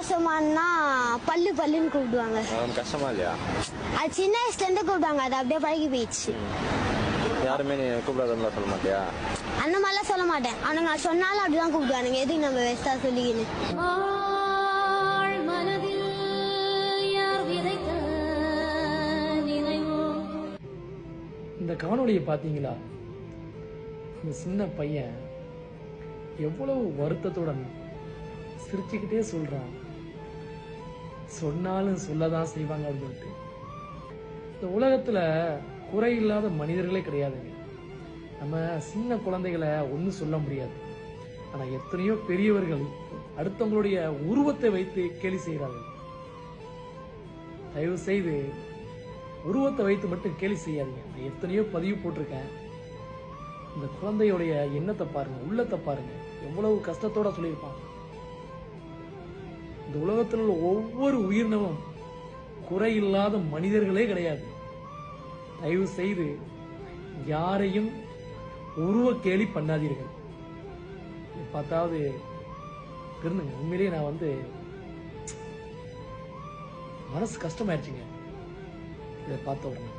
மோசமானா பல்லு பல்லுன்னு கூப்பிடுவாங்க. கஷ்டமா இல்லையா? அது சின்ன வயசுல இருந்து கூப்பிடுவாங்க அது அப்படியே பழகி போயிடுச்சு. யாருமே நீ கூப்பிடாதவங்களா சொல்ல மாட்டியா? அந்த மாதிரிலாம் சொல்ல மாட்டேன். ஆனா நான் சொன்னாலும் அப்படிதான் கூப்பிடுவானுங்க. எதுக்கு நம்ம வெஸ்டா சொல்லிக்கின்னு? ஆழ் மனதில் யார் விதைத்த நினைவோ? இந்த காணொளியை பார்த்தீங்களா? இந்த சின்ன பையன் எவ்வளவு வருத்தத்துடன் சிரிச்சுக்கிட்டே சொல்றான். சொன்னாலும் சொல்லதான் செய்வாங்க அப்படின்னு சொல்லிட்டு. இந்த உலகத்துல குறை இல்லாத மனிதர்களே கிடையாதுங்க. நம்ம சின்ன குழந்தைகளை ஒன்றும் சொல்ல முடியாது. ஆனா எத்தனையோ பெரியவர்கள் அடுத்தவங்களுடைய உருவத்தை வைத்து கேலி செய்கிறார்கள். தயவு செய்து உருவத்தை வைத்து மட்டும் கேலி செய்யாதீங்க. நான் எத்தனையோ பதிவு போட்டிருக்கேன். இந்த குழந்தையுடைய எண்ணத்தை பாருங்க உள்ளத்தை பாருங்க. எவ்வளவு கஷ்டத்தோட சொல்லியிருப்பான். இந்த உலகத்தில் உள்ள ஒவ்வொரு உயிரினமும் குறையில்லாத மனிதர்களே கிடையாது. தயவு செய்து யாரையும் உருவ கேலி பண்ணாதீர்கள் பத்தாவது இருந்துங்க உண்மையிலேயே நான் வந்து மனசு கஷ்டமாயிருச்சுங்க. இதை பார்த்த உடனே.